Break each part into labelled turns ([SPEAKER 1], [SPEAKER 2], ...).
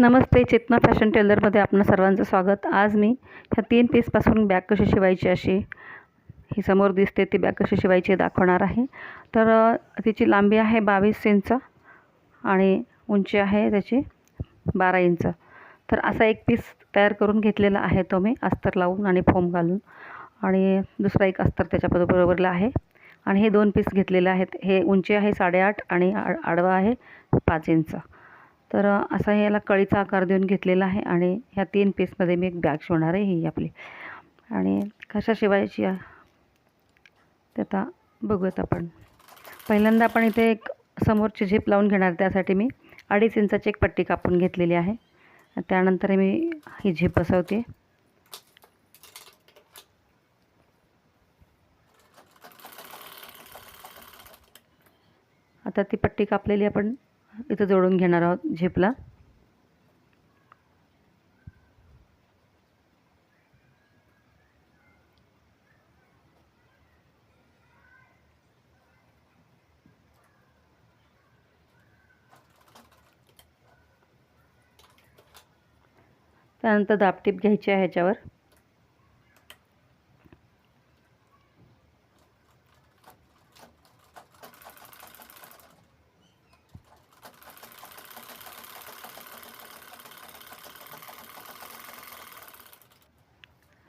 [SPEAKER 1] नमस्ते चेतना fashion टेलरमध्ये आपणा सर्वांचं स्वागत. आज मी ह्या तीन पीसपासून बॅग कशी शिवायची अशी ही समोर दिसते ती बॅग कशी शिवायची दाखवणार आहे. तर तिची लांबी आहे बावीस इंच आणि उंची आहे त्याची बारा इंच. तर असा एक पीस तयार करून घेतलेला आहे तो मी अस्तर लावून आणि फोम घालून. आणि दुसरा एक अस्तर त्याच्याबरोबरला आहे. आणि हे दोन पीस घेतलेले आहेत. हे उंची आहे साडेआठ आणि आड आडवा आहे पाच इंच. तर असा हे याला कळीचा आकार देऊन घेतलेला आहे आणि ह्या तीन पीसमध्ये मी एक बॅग शिवणार आहे ही आपली. आणि कशा शिवायची ते आता बघूयात आपण. पहिल्यांदा आपण इथे एक समोरची झेप लावून घेणार त्यासाठी मी अडीच इंचाची एक पट्टी कापून घेतलेली आहे. त्यानंतर मी ही झेप बसवते. आता ती पट्टी कापलेली आपण इथं जोडून घेणार आहोत झेपला. त्यानंतर दापटीप घ्यायची आहे ह्याच्यावर.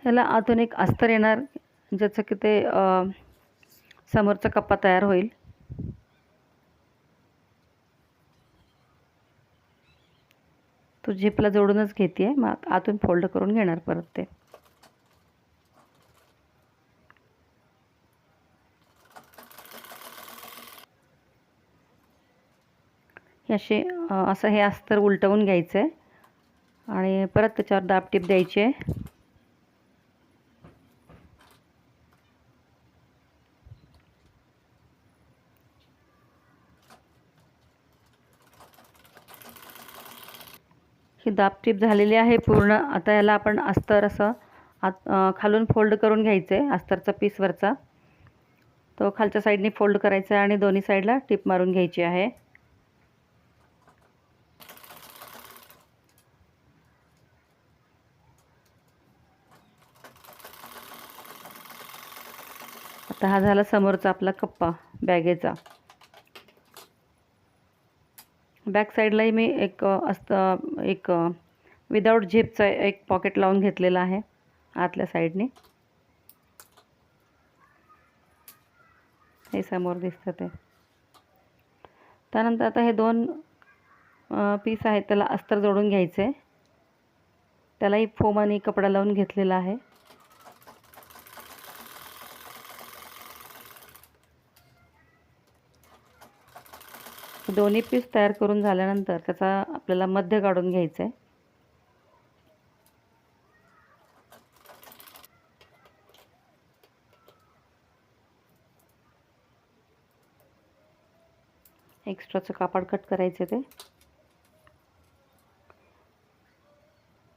[SPEAKER 1] ह्याला आतून एक अस्तर येणार ज्याचं की ते समोरचा कप्पा तयार होईल. तो झिपला जोडूनच घेते आहे मग आतून फोल्ड करून घेणार परत ते. असे असं हे अस्तर उलटवून घ्यायचं आहे आणि परत त्याच्यावर दाबटीप द्यायची आहे. ही दाबटीप झालेली आहे पूर्ण. आता याला आपण अस्तर असं आत खालून फोल्ड करून घ्यायचं आहे अस्तरचा पीसवरचा तो खालच्या साईडने फोल्ड करायचा आहे आणि दोन्ही साईडला टिप मारून घ्यायची आहे. आता हा झाला समोरचा आपला कप्पा बॅगेचा. बॅक साईडलाही मी एक असतं अस्त एक विदाऊट झिपचं एक पॉकेट लावून घेतलेलं आहे आतल्या साईडने हे समोर दिसतं ते. त्यानंतर आता हे दोन पीस आहेत त्याला अस्तर जोडून घ्यायचं. आहे त्यालाही फोम आणि कपडा लावून घेतलेला आहे. दोन्ही पीस तयार करून झाल्यानंतर त्याचा आपल्याला मध्य काढून घ्यायचं आहे एक्स्ट्राचं कापड कट करायचे ते.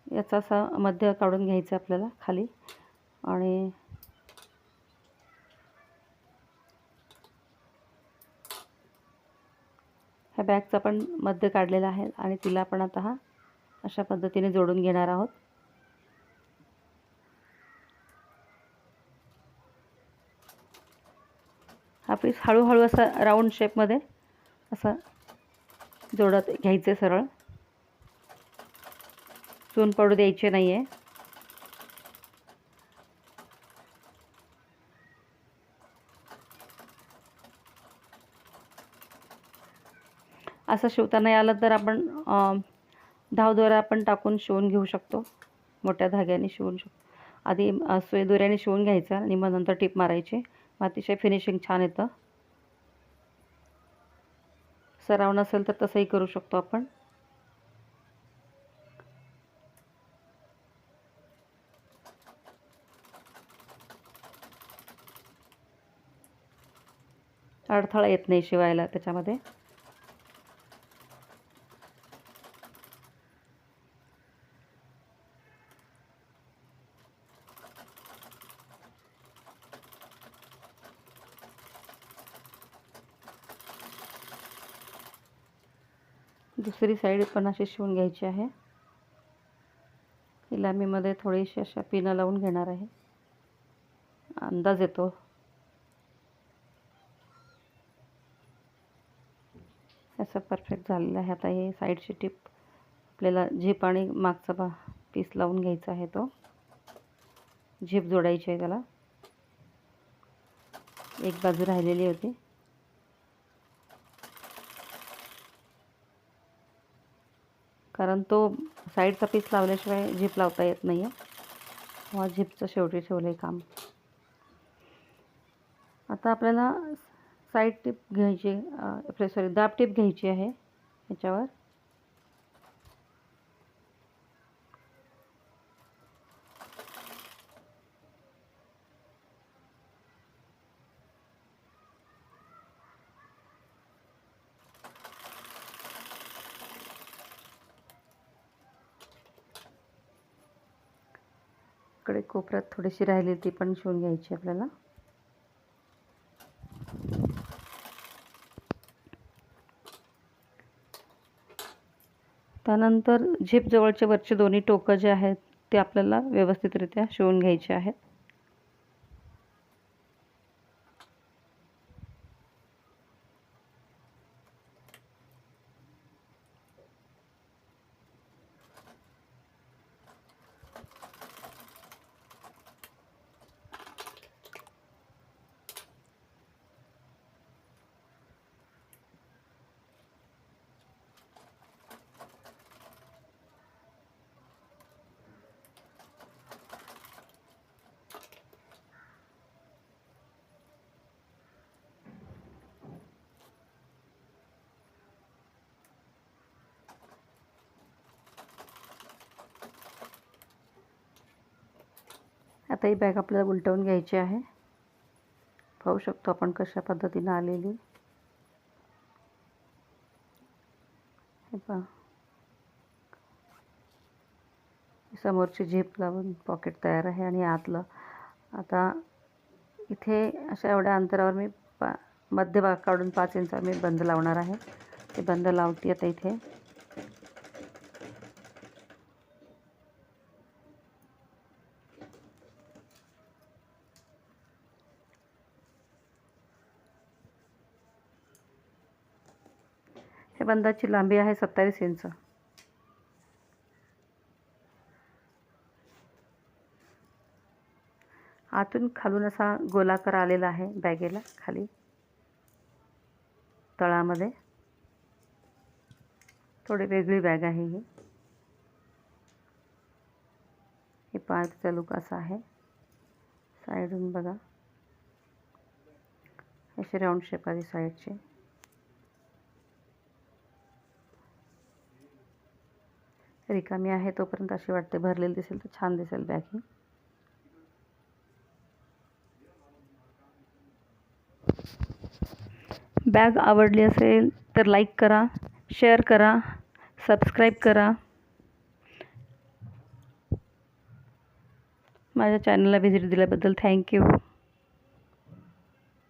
[SPEAKER 1] याचा असा मध्य काढून घ्यायचं आपल्याला खाली. आणि ह्या बॅगचा पण मध्य काढलेला आहे आणि तिला आपण आता हा अशा पद्धतीने जोडून घेणार आहोत. हा पीस हळूहळू असा राऊंड शेपमध्ये असा जोडत घ्यायचे सरळ. चून पडू द्यायचे नाही आहे असं शिवता नाही आलं तर आपण अं, धावदोरा आपण टाकून शिवून घेऊ शकतो. मोठ्या धाग्याने शिवून शकतो आधी अं, सुई दोऱ्याने शिवून घ्यायचा आणि मग नंतर टीप मारायची. मग अतिशय फिनिशिंग छान येतं. सराव नसेल तर तसंही करू शकतो आपण. अडथळा येत नाही शिवायला त्याच्यामध्ये. दुसरी साईड पण अशी शिवून घ्यायची आहे. हिला मी मध्ये थोडीशी अशा पिनं लावून घेणार आहे. अंदाज येतो. असं परफेक्ट झालेलं आहे. आता हे साईडची टिप आपल्याला झेप आणि मागचा बा पीस लावून घ्यायचा आहे तो. झेप जोडायची आहे त्याला. एक बाजू राहिलेली होती. कारण तो साईडचा पीस लावल्याशिवाय झिप लावता येत नाही आहे हा झिपचं शेवटी ठेवलं आहे काम. आता आपल्याला साईड टिप घ्यायची सॉरी दाब टिप घ्यायची आहे ह्याच्यावर इकडे कोपऱ्यात थोडीशी राहिली ती पण शिवून घ्यायची आपल्याला. त्यानंतर झिप जवळचे वरचे दोन्ही टोकं जे आहेत ते आपल्याला व्यवस्थितरित्या शिवून घ्यायचे आहेत. आता ही बॅग आपल्याला उलटवून घ्यायची आहे. पाहू शकतो आपण कशा पद्धतीनं आलेली. हे पहा. समोरची झेप लावून पॉकेट तयार आहे आणि आतलं. आता इथे अशा एवढ्या अंतरावर मी पा मध्यभाग काढून पाच इंचावर मी बंद लावणार आहे. ते बंद लावते आता इथे. त्या बंदाची लांबी आहे सत्तावीस इंच. आतून खालून असा गोलाकार आलेला आहे बॅगेला खाली तळामध्ये. थोडी वेगळी बॅग आहे ही. हे पायाचा लुक असा आहे. साईडून बघा. अशी राऊंड शेप आली साईडची. रिकामी आहे तोपर्यंत अशी वाटते भरलेली दिसेल तर छान दिसेल बॅग ही. बॅग आवडली असेल तर लाईक करा शेअर करा सबस्क्राईब करा. माझ्या चॅनलला व्हिजिट दिल्याबद्दल थँक्यू.